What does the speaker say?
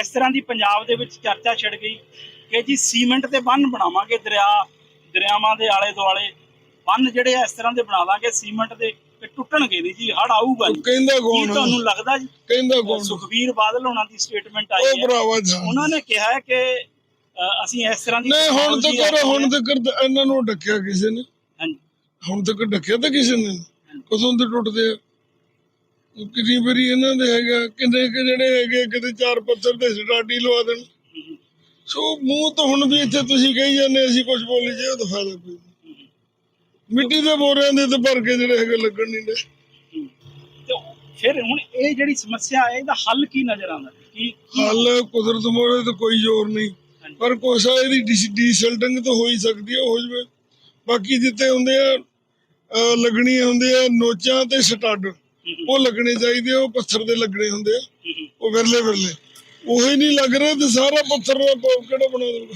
ਇਸ ਤਰ੍ਹਾਂ ਦੀ ਪੰਜਾਬ ਦੇ ਵਿੱਚ ਚਰਚਾ ਛਿੜ ਗਈ ਕਿ ਜੀ ਸੀਮੈਂਟ ਦੇ ਬੰਨ ਬਣਾਵਾਂਗੇ ਦਰਿਆ ਦਰਿਆਵਾਂ ਦੇ ਆਲੇ ਦੁਆਲੇ। ਬੰਨ ਜਿਹੜੇ ਇਸ ਤਰ੍ਹਾਂ ਦੇ ਬਣਾ ਦਾਂਗੇ ਸੀਮੈਂਟ ਦੇ ਤੇ ਟੁੱਟਣਗੇ ਨਹੀਂ ਜੀ ਹੜ ਆਊਗਾ ਜੀ। ਕਹਿੰਦਾ ਕੀ ਕੌਣ ਤੁਹਾਨੂੰ ਲੱਗਦਾ ਜੀ? ਕਹਿੰਦਾ ਕੌਣ ਸੁਖਬੀਰ ਬਾਦਲ ਹੋਣਾ ਦੀ ਸਟੇਟਮੈਂਟ ਆਈ ਉਹ ਹੈ। ਉਹਨਾਂ ਨੇ ਕਿਹਾ ਕਿ ਅਸੀਂ ਇਸ ਤਰ੍ਹਾਂ ਦੀ ਨਹੀਂ ਹੁਣ ਤੱਕ ਹੁਣ। ਤੱਕ ਇਹਨਾਂ ਨੂੰ ਡੱਕਿਆ ਕਿਸੇ ਨੇ। ਹਾਂਜੀ। ਹੁਣ ਤੱਕ ਡੱਕਿਆ ਤਾਂ ਕਿਸੇ ਨੇ। ਕਦੋਂ ਦੇ ਟੁੱਟਦੇ ਆ? ਕਿੰਨੀ ਵਾਰੀ ਇਹਨਾਂ ਦੇ ਹੈਗਾ ਕਿੰਨੇ ਕਿ ਜਿਹੜੇ ਹੈਗੇ ਕਿਤੇ ਚਾਰ ਪੱਥਰ ਤੇ ਸਟਾਡੀ ਲਵਾ ਦੇਣ। ਸੋ ਮੂੰਹ ਤਾਂ ਹੁਣ ਵੀ ਇੱਥੇ ਤੁਸੀਂ ਕਹੀ ਜਾਂਦੇ ਅਸੀਂ ਕੁਝ ਬੋਲੀ ਜੇ ਉਹ ਤਾਂ ਫਾਇਦਾ ਕੋਈ ਮਿੱਟੀ ਦੇ ਬੋਰਿਆਂ ਦੇ ਤੇ ਭਰ ਕੇ ਜਿਹੜੇ ਹੈਗੇ ਲੱਗਣ ਨਹੀਂ ਦੇ। ਫਿਰ ਹੁਣ ਇਹ ਜਿਹੜੀ ਸਮੱਸਿਆ ਹੈ ਇਹਦਾ ਹੱਲ ਕੀ ਨਜ਼ਰ ਆਉਂਦਾ? ਕੀ ਹਾਲ ਕੁਦਰਤ ਮੋੜੇ ਤੇ ਕੋਈ ਜ਼ੋਰ ਨਹੀਂ। ਪਰ ਕੋਸਾ ਇਹਦੀ ਡੀਸਲਟਿੰਗ ਤਾਂ ਹੋ ਹੀ ਸਕਦੀ ਹੈ ਹੋ ਜਵੇ। ਬਾਕੀ ਜਿੱਤੇ ਹੁੰਦੇ ਆ ਲੱਗਣੀਆਂ ਹੁੰਦੇ ਆ ਨੋਚਾਂ ਤੇ ਸਟੱਡ। ਉਹ ਲੱਗਣੇ ਚਾਹੀਦੇ ਆ, ਉਹ ਪੱਥਰ ਦੇ ਲੱਗਣੇ ਹੁੰਦੇ ਆ। ਉਹ ਵਿਰਲੇ ਵਿਰਲੇ। ਉਹੀ ਨਹੀਂ ਲੱਗ ਰਹੇ ਤੇ ਸਾਰਾ ਪੱਥਰ ਕਿਹੜਾ ਬਣਾ ਦੂਗਾ